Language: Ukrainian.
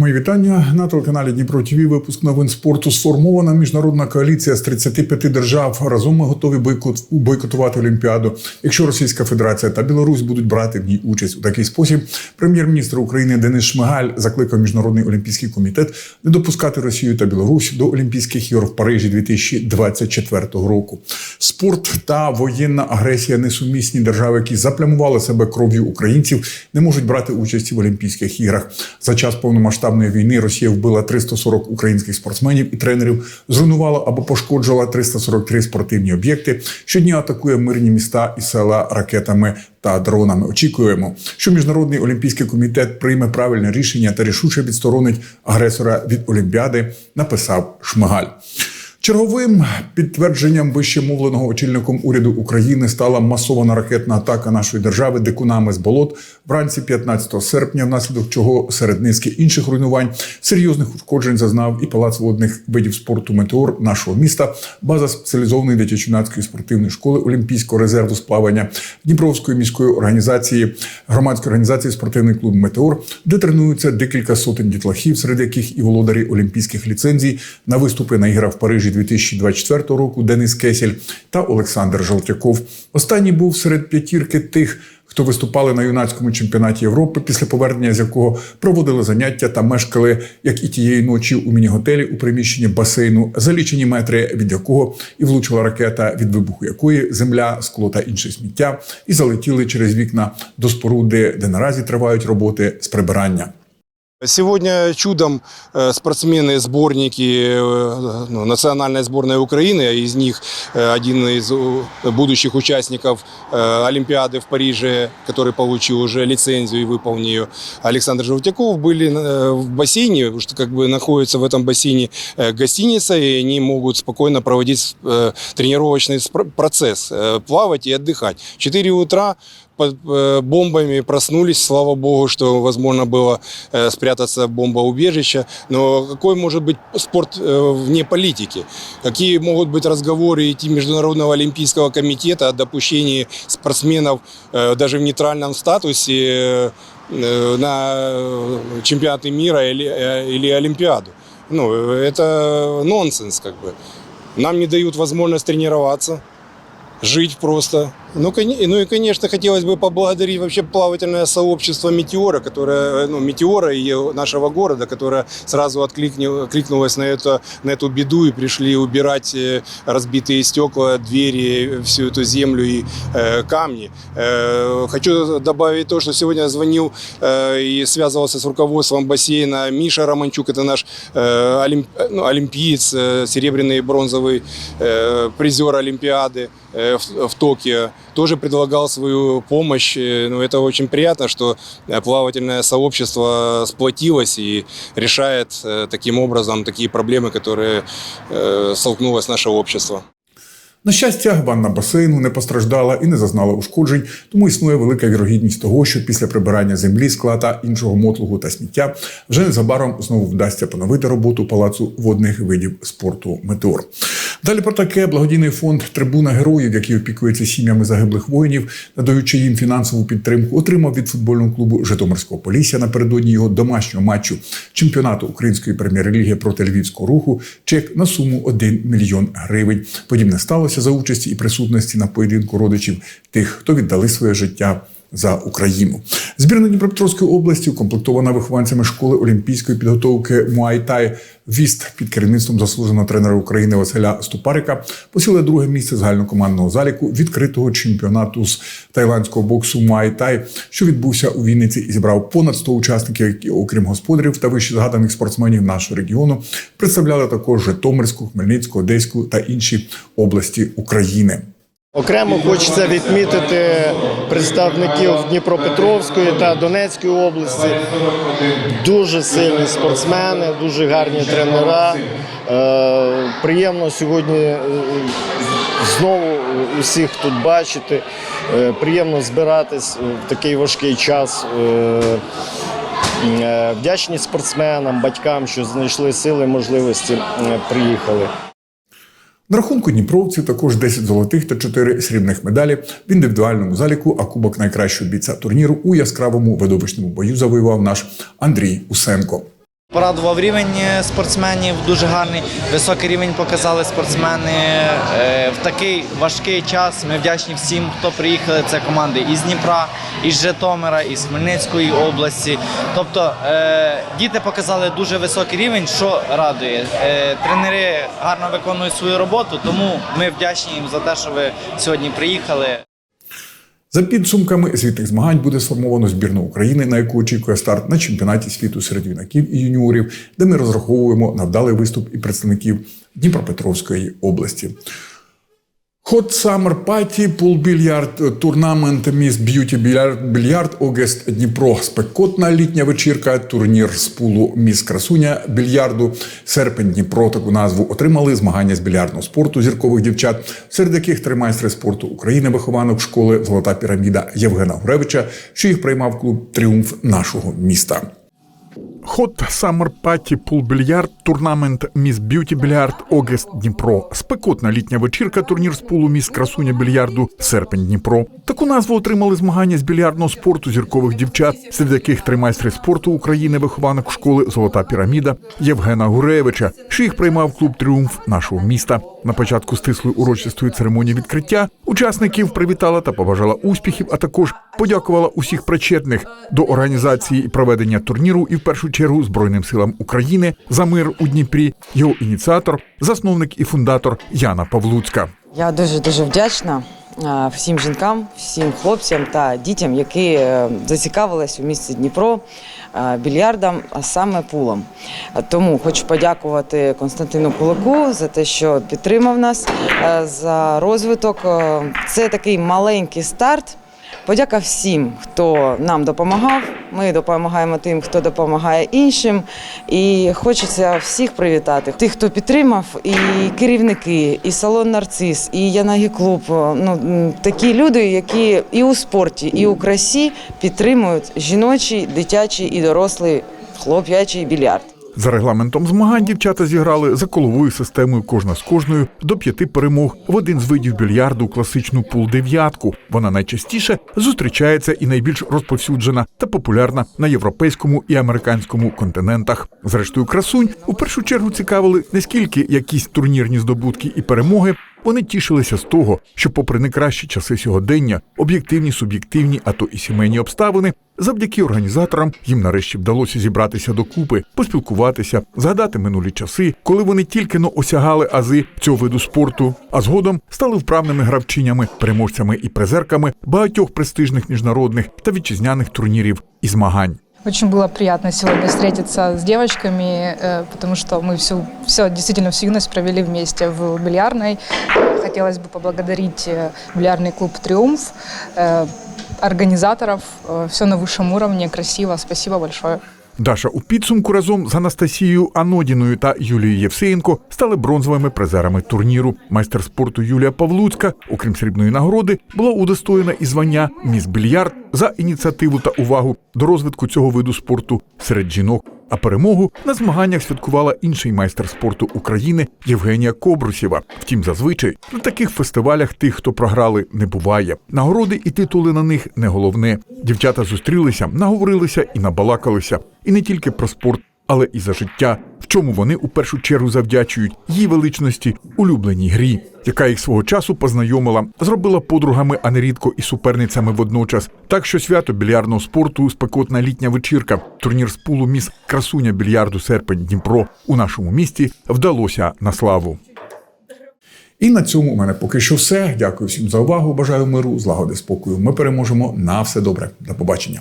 Мої вітання на телеканалі Дніпро ТВ. Випуск новин спорту сформована міжнародна коаліція з 35 держав. Разом ми готові бойкот, бойкотувати Олімпіаду. Якщо Російська Федерація та Білорусь будуть брати в ній участь у такий спосіб, прем'єр-міністр України Денис Шмигаль закликав міжнародний олімпійський комітет не допускати Росію та Білорусь до Олімпійських ігор в Парижі 2024 року. Спорт та воєнна агресія несумісні держави, які заплямували себе кров'ю українців, не можуть брати участі в Олімпійських іграх. За час повномасштабної війни Росія вбила 340 українських спортсменів і тренерів, зруйнувала або пошкоджила 343 спортивні об'єкти. Щодня атакує мирні міста і села ракетами та дронами. Очікуємо, що міжнародний олімпійський комітет прийме правильне рішення та рішуче відсторонить агресора від Олімпіади. Написав Шмигаль. Черговим підтвердженням вищемовленого очільником уряду України стала масована ракетна атака нашої держави дикунами з болот вранці 15 серпня, внаслідок чого серед низки інших руйнувань серйозних ушкоджень зазнав і палац водних видів спорту Метеор нашого міста, база спеціалізованої дитячо-юнацької спортивної школи Олімпійського резерву з Дніпровської міської організації громадської організації спортивний клуб Метеор, де тренуються декілька сотень дітлахів, серед яких і володарі олімпійських ліцензій на виступи на іграх в Парижі 2024 року Денис Кесель та Олександр Жолтяков. Останній був серед п'ятірки тих. Хто виступали на юнацькому чемпіонаті Європи, після повернення з якого проводили заняття та мешкали, як і тієї ночі у міні-готелі у приміщенні басейну, за лічені метри від якого і влучила ракета, від вибуху якої земля, скло та інше сміття, і залетіли через вікна до споруди, де наразі тривають роботи з прибирання. Сегодня чудом э, спортсмены-сборники э, ну, национальной сборной Украины, а из них э, один из э, будущих участников э, Олимпиады в Париже, который получил уже лицензию и выполнил ее, Александр Желтяков, были э, в бассейне, потому что как бы находится в этом бассейне э, гостиница, и они могут спокойно проводить э, тренировочный спр- процесс, э, плавать и отдыхать. В 4 утра под э, бомбами проснулись, слава богу, что возможно было э, спрятаться в бомбоубежище. Но какой может быть спорт э, вне политики? Какие могут быть разговоры идти Международного олимпийского комитета о допущении спортсменов даже в нейтральном статусе на чемпионаты мира или, или Олимпиаду? Ну, это нонсенс как бы. Нам не дают возможность тренироваться жить просто. Ну, ну и, конечно, хотелось бы поблагодарить вообще плавательное сообщество «Метеора», которое, ну, «Метеора» и нашего города, которое сразу откликнулось на, это, на эту беду и пришли убирать э, разбитые стекла, двери, всю эту землю и э, камни. Э, хочу добавить то, что сегодня звонил э, и связывался с руководством бассейна Миша Романчук, это наш э, олимп- ну, олимпиец, э, серебряный и бронзовый э, призер Олимпиады э, в, в Токио, тоже предлагал свою помощь. Э, Ну, это очень приятно, что э, плавательное сообщество сплотилось и решает э, таким образом такие проблемы, которые э, столкнулось наше общество. На щастя, ванна басейну не постраждала і не зазнала ушкоджень, тому існує велика вірогідність того, що після прибирання землі, скла та іншого мотлугу та сміття вже незабаром знову вдасться поновити роботу палацу водних видів спорту Метеор. Далі про таке благодійний фонд Трибуна героїв, який опікується сім'ями загиблих воїнів, надаючи їм фінансову підтримку, отримав від футбольного клубу Житомирського Полісся напередодні його домашнього матчу чемпіонату української прем'єр-ліги проти львівського руху чек на суму 1 мільйон гривень. Подібне сталося за участі і присутності на поєдинку родичів тих, хто віддали своє життя. За Україну збірна Дніпропетровської області, укомплектована вихованцями школи олімпійської підготовки Муайтай Віст під керівництвом заслуженого тренера України Василя Ступарика, посіли друге місце загальнокомандного заліку відкритого чемпіонату з тайландського боксу Муайтай, що відбувся у Вінниці і зібрав понад 100 учасників, які, окрім господарів та вище згаданих спортсменів нашого регіону, представляли також Житомирську, Хмельницьку, Одеську та інші області України. Окремо хочеться відмітити представників Дніпропетровської та Донецької області. Дуже сильні спортсмени, дуже гарні тренера. Е, Приємно сьогодні е, знову усіх тут бачити. Е, Приємно збиратись в такий важкий час. Вдячні спортсменам, батькам, що знайшли сили, можливості, приїхали. На рахунку дніпровців також 10 золотих та 4 срібних медалі в індивідуальному заліку, а кубок найкращого бійця турніру у яскравому видовищному бою завоював наш Андрій Усенко. Порадував рівень е, спортсменів, дуже гарний, високий рівень показали спортсмени. Е, В такий важкий час ми вдячні всім, хто приїхали. Це команди із Дніпра, із Житомира, із Хмельницької області. Тобто е, діти показали дуже високий рівень, що радує. Тренери гарно виконують свою роботу, тому ми вдячні їм за те, що ви сьогодні приїхали. За підсумками звітних змагань буде сформовано збірну України, на яку очікує старт на чемпіонаті світу серед юнаків і юніорів, де ми розраховуємо на вдалий виступ і представників Дніпропетровської області. Hot Summer Party, Pool Billiard, турнамент Miss Beauty Billiard, Огест Дніпро, спекотна літня вечірка, турнір з пулу Міс Красуня більярду, серпень Дніпро таку назву отримали змагання з більярдного спорту зіркових дівчат, серед яких три майстри спорту України, вихованок школи Золота піраміда Євгена Гуревича, що їх приймав клуб Тріумф нашого міста. Hot Summer Party Pool Більярд, турнамент Міс Б'юті Більярд, Огест Дніпро, спекотна літня вечірка, турнір з пулу Міс Красуня Більярду, серпень Дніпро. Таку назву отримали змагання з більярдного спорту зіркових дівчат, серед яких три майстри спорту України, вихованок школи Золота піраміда Євгена Гуревича, що їх приймав клуб Тріумф нашого міста. На початку стислої урочистої церемонії відкриття учасників привітала та побажала успіхів, а також подякувала усіх причетних до організації і проведення турніру і в першу чергу Збройним силам України за мир у Дніпрі. Його ініціатор, засновник і фундатор Яна Павлуцька. Я дуже дуже вдячна всім жінкам, всім хлопцям та дітям, які е, зацікавились у місті Дніпро більярдом, а саме пулом. Тому хочу подякувати Константину Кулаку за те, що підтримав нас за розвиток. Це такий маленький старт. Подяка всім, хто нам допомагав. Ми допомагаємо тим, хто допомагає іншим. І хочеться всіх привітати. Тих, хто підтримав, і керівники, і салон Нарцис, і Янагі клуб. Ну такі люди, які і у спорті, і у красі підтримують жіночий, дитячий і дорослий хлоп'ячий більярд. За регламентом змагань дівчата зіграли за коловою системою кожна з кожною до п'яти перемог в один з видів більярду класичну пул-дев'ятку. Вона найчастіше зустрічається і найбільш розповсюджена та популярна на європейському і американському континентах. Зрештою, красунь у першу чергу цікавили не скільки якісь турнірні здобутки і перемоги. Вони тішилися з того, що, попри найкращі часи сьогодення, об'єктивні, суб'єктивні, а то і сімейні обставини, завдяки організаторам їм нарешті вдалося зібратися докупи, поспілкуватися, згадати минулі часи, коли вони тільки но осягали ази цього виду спорту, а згодом стали вправними гравчинями, переможцями і призерками багатьох престижних міжнародних та вітчизняних турнірів і змагань. Очень было приятно сегодня встретиться с девочками, э, потому что мы всю, все, действительно всю юность провели вместе в бильярдной. Хотелось бы поблагодарить э, бильярдный клуб «Триумф», э, организаторов. Все на высшем уровне, красиво. Спасибо большое. Даша у підсумку разом з Анастасією Анодіною та Юлією Євсеєнко стали бронзовими призерами турніру. Майстер спорту Юлія Павлуцька, окрім срібної нагороди, була удостоєна і звання Міс Більярд за ініціативу та увагу до розвитку цього виду спорту серед жінок. А перемогу на змаганнях святкувала інший майстер спорту України Євгенія Кобрусєва. Втім, зазвичай на таких фестивалях тих, хто програли, не буває. Нагороди і титули на них не головне. Дівчата зустрілися, наговорилися і набалакалися. І не тільки про спорт, але і за життя, в чому вони у першу чергу завдячують її величності улюбленій грі, яка їх свого часу познайомила, зробила подругами, а нерідко і суперницями водночас. Так що свято більярдного спорту спекотна літня вечірка, турнір з пулу міс красуня більярду серпень Дніпро у нашому місті вдалося на славу. І на цьому у мене поки що все. Дякую всім за увагу. Бажаю миру, злагоди, спокою. Ми переможемо на все добре. До побачення.